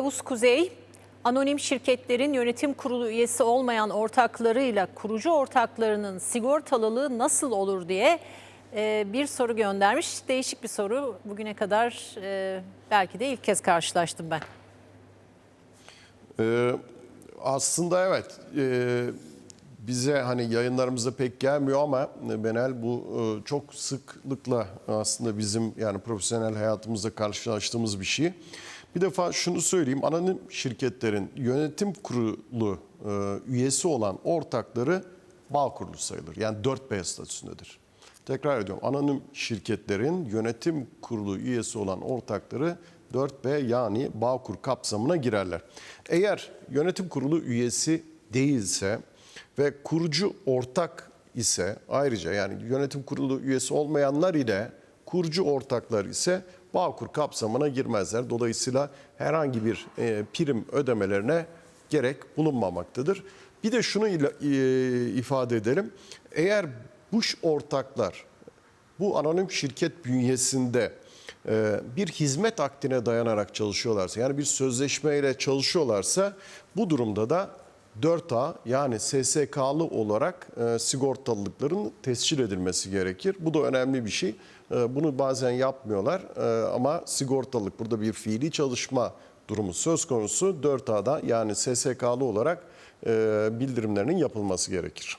Yavuz Kuzey, anonim şirketlerin yönetim kurulu üyesi olmayan ortaklarıyla kurucu ortaklarının sigortalılığı nasıl olur diye e, bir soru göndermiş. Değişik bir soru. Bugüne kadar e, belki de ilk kez karşılaştım ben. Ee, aslında evet e, bize hani yayınlarımızda pek gelmiyor ama Benel bu e, çok sıklıkla aslında bizim yani profesyonel hayatımızda karşılaştığımız bir şey. Bir defa şunu söyleyeyim anonim şirketlerin yönetim kurulu e, üyesi olan ortakları bağ kurulu sayılır. Yani 4B statüsündedir. Tekrar ediyorum anonim şirketlerin yönetim kurulu üyesi olan ortakları 4B yani Bağkur kapsamına girerler. Eğer yönetim kurulu üyesi değilse ve kurucu ortak ise ayrıca yani yönetim kurulu üyesi olmayanlar ile kurucu ortaklar ise Bağkur kapsamına girmezler. Dolayısıyla herhangi bir e, prim ödemelerine gerek bulunmamaktadır. Bir de şunu ila- e, ifade edelim. Eğer bu ortaklar bu anonim şirket bünyesinde e, bir hizmet akdine dayanarak çalışıyorlarsa yani bir sözleşmeyle çalışıyorlarsa bu durumda da 4A yani SSK'lı olarak e, sigortalılıkların tescil edilmesi gerekir. Bu da önemli bir şey. E, bunu bazen yapmıyorlar e, ama sigortalılık burada bir fiili çalışma durumu söz konusu 4A'da yani SSK'lı olarak e, bildirimlerinin yapılması gerekir.